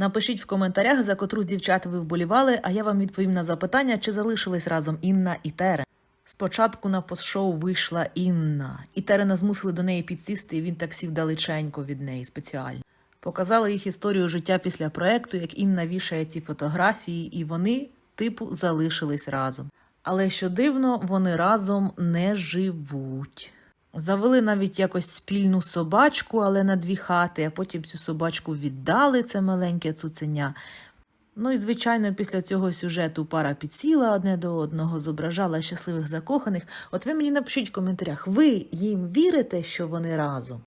Напишіть в коментарях, за котру з дівчат ви вболівали, а я вам відповім на запитання, чи залишились разом Інна і Терен. Спочатку на постшоу вийшла Інна, і Терена змусили до неї підсісти, і він так сів далеченько від неї спеціально. Показали їх історію життя після проекту, як Інна вішає ці фотографії, і вони, типу, залишились разом. Але що дивно, вони разом не живуть. Завели навіть якось спільну собачку, але на дві хати, а потім цю собачку віддали, це маленьке цуценя. Ну і звичайно, після цього сюжету пара підсіла одне до одного, зображала щасливих закоханих. От ви мені напишіть в коментарях, ви їм вірите, що вони разом?